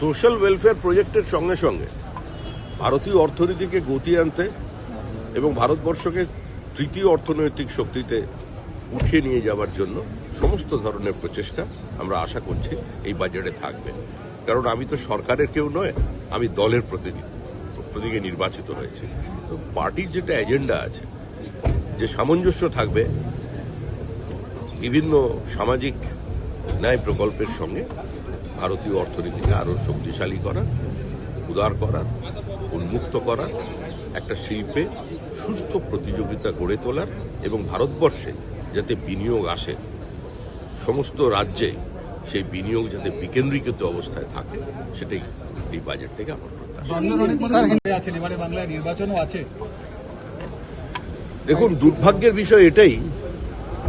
Social welfare প্রজেক্টের সঙ্গে সঙ্গে ভারতীয় অর্থনীতিকে গতি আনতে এবং ভারতবর্ষকে তৃতীয় অর্থনৈতিক শক্তিতে উঠিয়ে নিয়ে যাওয়ার জন্য সমস্ত ধরনের প্রচেষ্টা আমরা আশা করছি এই বাজেটে থাকবে। কারণ আমি তো সরকারের কেউ নয়, আমি দলের প্রতিনিধি প্রতিনিধি নির্বাচিত হয়েছি। তো পার্টির যেটা এজেন্ডা আছে, যে সামঞ্জস্য থাকবে, বিভিন্ন সামাজিক ন্যায় প্রকল্পের সঙ্গে ভারতীয় অর্থনীতিকে আরও শক্তিশালী করা উদার করা উন্মুক্ত করা একটা শিল্পে সুস্থ প্রতিযোগিতা গড়ে তোলার এবং ভারতবর্ষে যাতে বিনিয়োগ আসে সমস্ত রাজ্যে সেই বিনিয়োগ যাতে বিকেন্দ্রীকৃত অবস্থায় থাকে সেটাই এই বাজেট থেকে আমার দেখুন দুর্ভাগ্যের বিষয় এটাই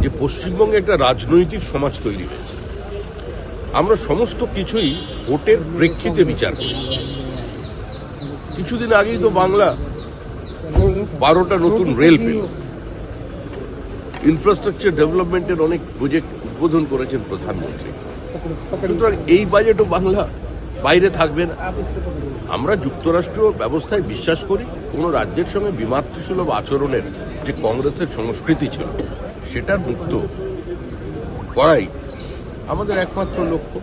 যে পশ্চিমবঙ্গে একটা রাজনৈতিক সমাজ তৈরি হয়েছে। আমরা সমস্ত কিছুই ভোটের প্রেক্ষিতে বিচার করি। কিছুদিন আগেই তো বাংলা বারোটা নতুন রেল পেল। ইনফ্রাস্ট্রাকচার ডেভেলপমেন্টের অনেক প্রজেক্ট উদ্বোধন করেছেন প্রধানমন্ত্রী। সুতরাং এই বাজেটও বাংলা বাইরে থাকবে না। আমরা যুক্তরাষ্ট্র ব্যবস্থায় বিশ্বাস করি, কোনো রাজ্যের সঙ্গে বিমাতৃসুলভ আচরণের যে কংগ্রেসের সংস্কৃতি ছিল সেটার মুক্ত করাই আমাদের একমাত্র লক্ষ্য।